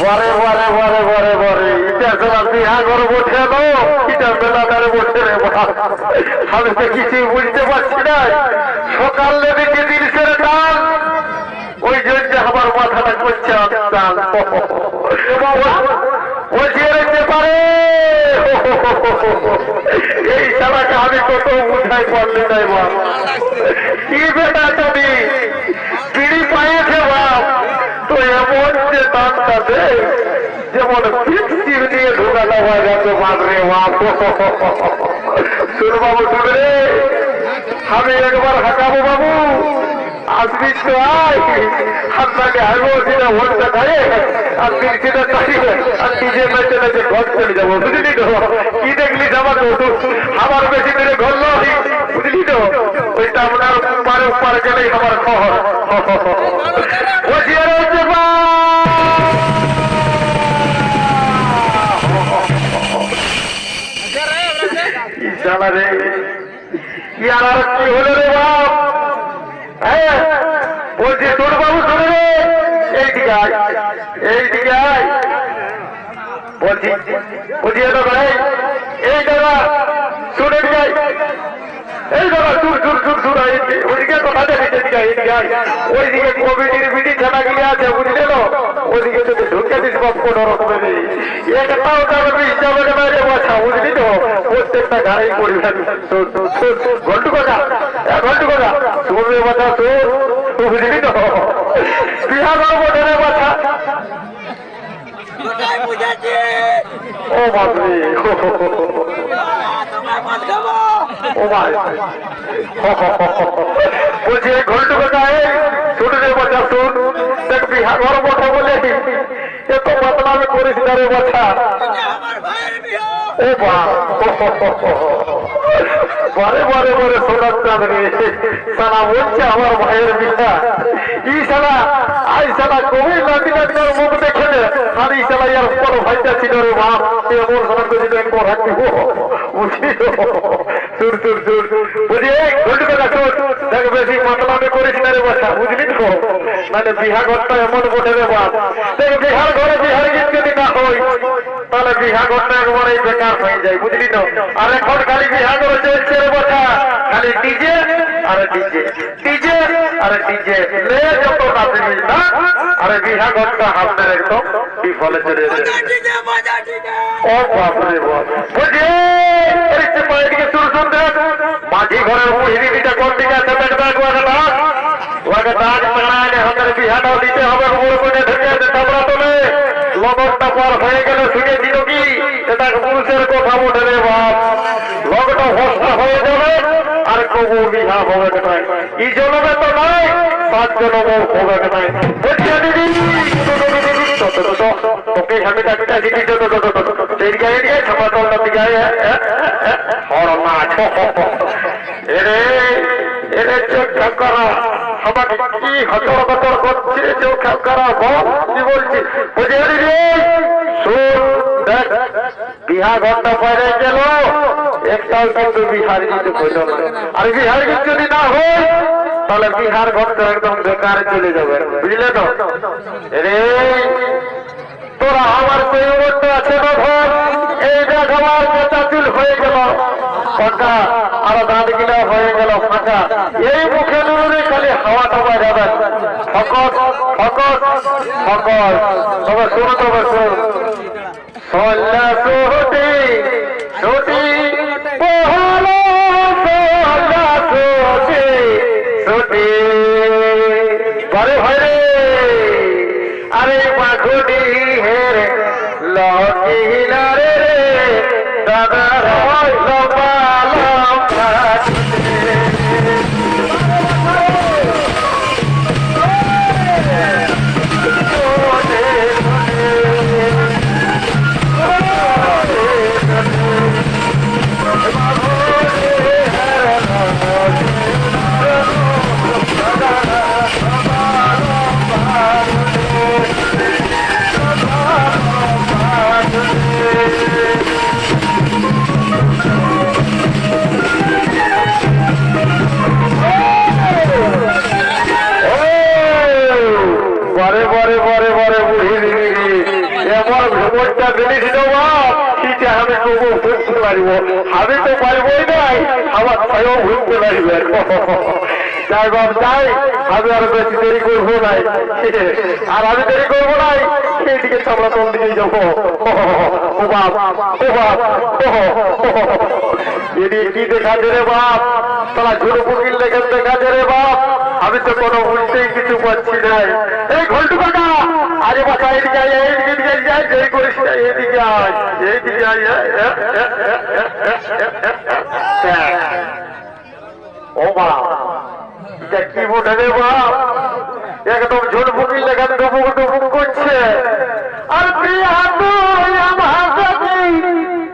বরে বরে বরে বরে বরে ইটা তোমার বিহা করে বসে নো ইটা বেলাদারে বসে রে। আমি তো কিছুই বুঝতে পারছি না সকাল লেগে জিনিসের টান ওই জন্য আমার মাথাটা করছে রেখে পারে এই সারাকে আমি কত বুঝাই পারলি নাই বাপ কি বেটা তুমি বিড়ি পাইয়েছে বাপ তো এমন যে যেমন পিছিয়ে দিয়ে ঢোকানো হয়ে শুন বাবু আমি একবার হাঁকাবো বাবু। আসবি তো আয় আপনাকে হারবো সেটা ভোটটা খাই আর সেটা চাইবে আর নিজে মেচে মেচে ঘর চলে যাব বুঝলি তো? কি দেখলি আমাকে আমার বেশি করে ঘর নয় বুঝলি তো? ওইটা আপনার পারে পারে গেলেই আমার খবর। রয়েছে ইয়ার আর কি হলো রে বাপ? হ্যাঁ বলছি তোর বাবু শুনে রে। এইদিকে আয় এইদিকে আয়। বলছি বলছি, এ দাদা এই দাদা, শুনে দিকে এই ওইদিকে কথা এদিকে। ওইদিকে কমিটির মিটিং ছাড়া গিয়ে আছে বুঝলে তো? ওইদিকে যদি ঢুকে দিস বাপ কোনো রকমের একটা ওটা হিসাবে বাইরে বসা বুঝলি তো? প্রত্যেকটা গাড়ি পড়বে ঘন্টু কথা। ঘন্টু কথা। শুনবে কথা শুন বুঝলি তো? বিহার ও তোমার খাব? ও ভাই বলছি, এই ঘন্টু কোথায়? শুনে রে বাচ্চা, শুন। দেখ বিহার বটে বলে। এত বদনামে করিস না রে বাচ্চা। ও বা বারে বারে বারে সোনার চাঁদ রে। সালা বলছে আমার ভাইয়ের বিয়া ই সালা আই সালা কবি নাতি নাতির মুখ দেখে আর ই সালা ইয়ার বড় ভাইটা ছিল রে বাপ। এ মোর সোনার দিলেন কোন হাতি বুঝি সুর চুর চুর বুঝি মাতলামে করিস না রে বাসা, বুঝলি তো? মানে বিহা ঘরটা এমন বটে রে বাপ। দেখ বিহার ঘরে বিহার যদি না হয়। তাহলে বিহা ঘরটা একবারে বেকার হয়ে যায় বুঝলি তো? আর এখন খালি বিহা করে চলছে বাসা। খালি ডিজে আর ডিজে। ডিজে আর ডিজে। লে যত নাচবি না আরে বিহা ঘরটা আপনার একদম বিফলে চলে যাবে। ও বাপরে বাপ। বুঝে এদিকে পায়েদিকে সুর দেখ মাঝি ঘরের মুহিনীটা কোন দিকে আছে দেখবে একবার ওকে ডাক মানায় হাতের বিহাটাও দিতে হবে উপর করে ঢুকে তাবড়া তোলে। লগনটা পর হয়ে গেলে শুনেছিল কি? সেটা পুরুষের কথা ওঠে রে বাপ। লগটা হস্তা হয়ে যাবে আর কবু বিহা হবে নাই ই জনবে তো নাই পাঁচ জনম হবে নাই বুঝছে দিদি তোকে আমি ডাক্তার দিদি সেই দিয়ে ছাপা তলটা দিকে হর হটর করছে চোখ কি বলছি? বিহা ঘণ্টা পরে গেল। একটাও কিন্তু বিহার না। আর বিহার যদি না হয়, তাহলে বিহার ঘণ্টা একদম বেকার চলে যাবে। বুঝলে তো? রে, তোরা আমার কৈবর্ত আছে এই দেখ আমার হয়ে গেল। ফাঁকা আর দাঁত গিলা হয়ে গেল ফাঁকা। এই মুখে নুরে খালি হাওয়া টাওয়া যাবে। ফকস ফকস ফকস তবে শোনো তবে শোন সল্লা সোহটি সোটি আরে পাখুটি হেরে লকিলা রে দাদা পারিব। আমি তো পারবই নাই, আমার যাই বাপ, যাই, আমি বেশি দেরি করব নাই। আর আমি দেরি করব নাই তোর দিকে যাব। ও বাপ ও বাপ এদিকে কি দেখা বাপ? তারা ঝুড়ো পুকিল লেগে দেখা রে বাপ। আমি তো কোনো বুঝতেই কিছু পাচ্ছি না এই ঘন্টু কাকা আরে বাচ্চা এদিকে আয় এইদিকে দিকে যাই দেরি করিস না এইদিকে আয় এইদিকে আয় ও মা এটা কি বোঝা রে বাপ একদম লেখা ডুবুক ডুবুক করছে আর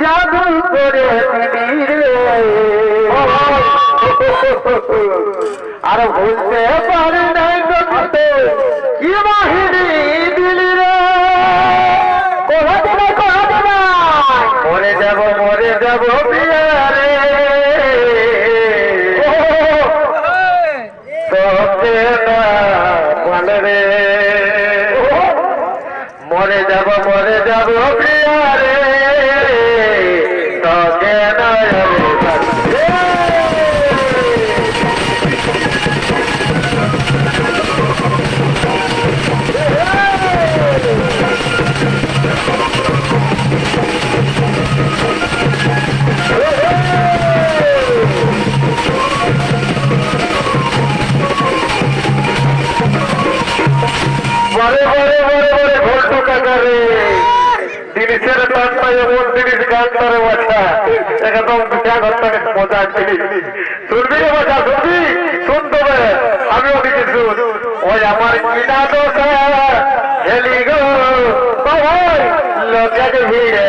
জাদু করে আর ভুলতে পারি নাই কি বাহিনী মরে ঘন্টাকে মজা জিনিস ওই আমার কিনা গো। লোকের ভিড়ে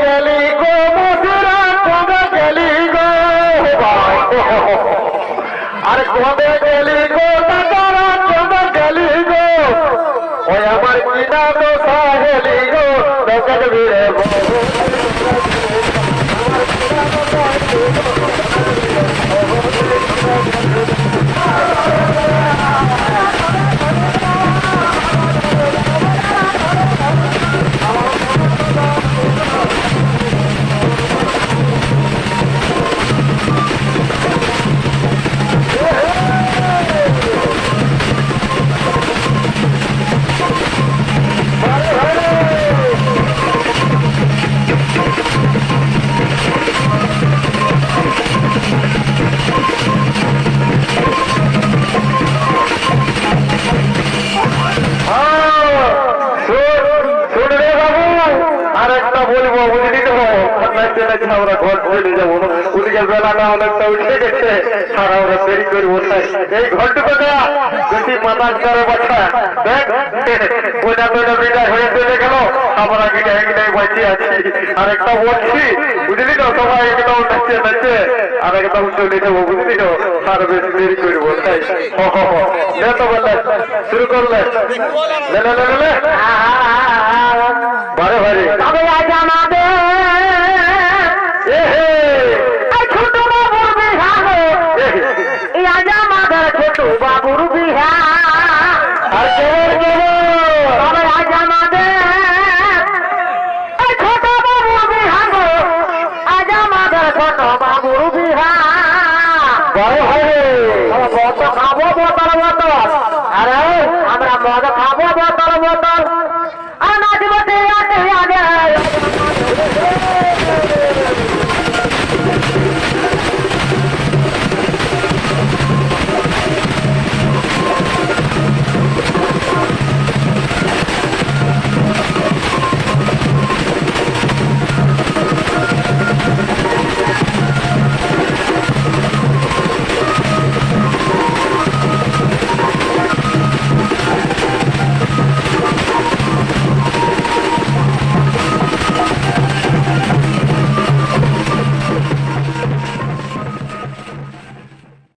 গেলে গো। মধুরা কমে গেলি গো। আর কমে গেলি গো তারা কমে গেলি গো। ওই আমার কিনা তো সাহেলি গো দশক ভিড়ে আমরা ঘর চলে যাব। ওদিকে বেলাটা অনেকটা উঠে গেছে আর আমরা দেরি করব এই ঘরটুকু দেয়া বেশি মাতাজ করে বাচ্চা। দেখ বোঝা তোজা বিদায় হয়ে চলে গেল। আমরা গিয়ে এগুলোই বাঁচিয়ে আছি? আর একটা বলছি, বুঝলি তো? সবাই একদম নাচছে নাচছে আর একদম চলে যাব বুঝলি তো? আর বেশি দেরি করব তাই হ হ হ। তো বলে, শুরু করলে। বারে বারে।